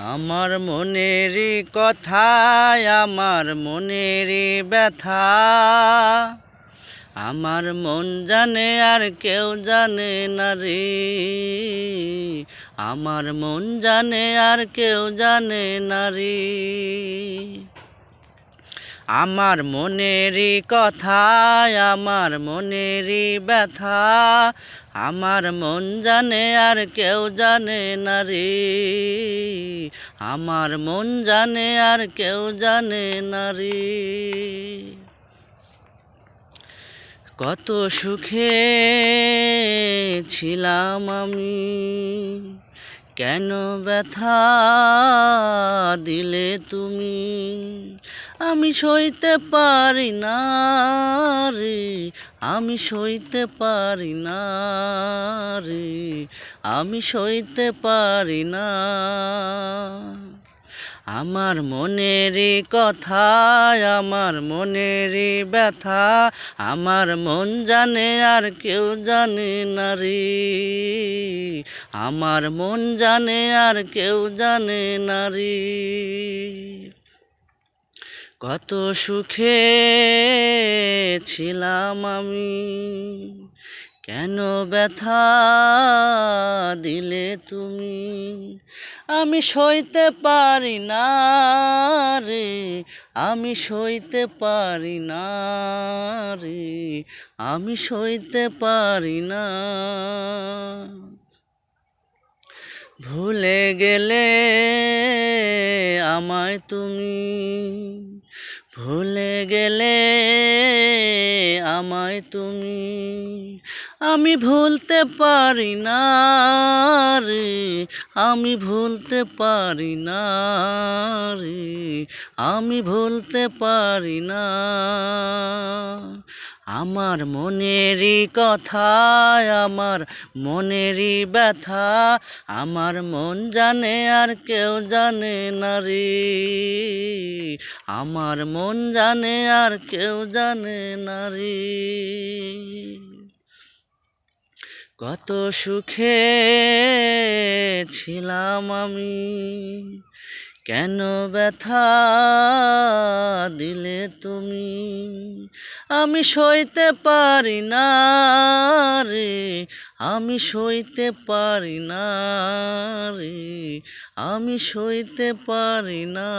আমার মনের কথায়, আমার মনের ব্যথা। আমার মন জানে, আর কেউ জানে না রে। আমার মন জানে, আর কেউ জানে না রে। আমার মনেরই কথায় আমার মনেরই ব্যথা। আমার মন জানে আর কেউ জানে না রে আমার মন জানে আর কেউ জানে না রে কত সুখে ছিলাম আমি। কেন ব্যথা দিলে তুমি? আমি সইতে পারি না রে, আমি সইতে পারি না রে, আমি সইতে পারি না। আমার মনেরই কথা, আমার মনের ব্যথা, আমার মন জানে আর কেউ জানে না রে। আমার মন জানে আর কেউ জানে না রে। কত সুখে ছিলাম আমি। কেন ব্যথা দিলে তুমি? আমি সইতে পারি না রে, আমি সইতে পারি না রে, আমি সইতে পারি না। ভুলে গেলে আমায় তুমি? ভুলে গেলে আমায় তুমি? আমি ভুলতে পারি না রে, আমি ভুলতে পারি না রে, আমি ভুলতে পারি না। আমার মনেরই কথা, আমার মনেরই ব্যথা, আমার মন জানে আর কেউ জানে না রে। আমার মন জানে আর কেউ জানে না রে। কত সুখে ছিলাম আমি। কেন ব্যথা দিলে তুমি? আমি সইতে পারি না রে, আমি সইতে পারি না রে, আমি সইতে পারি না।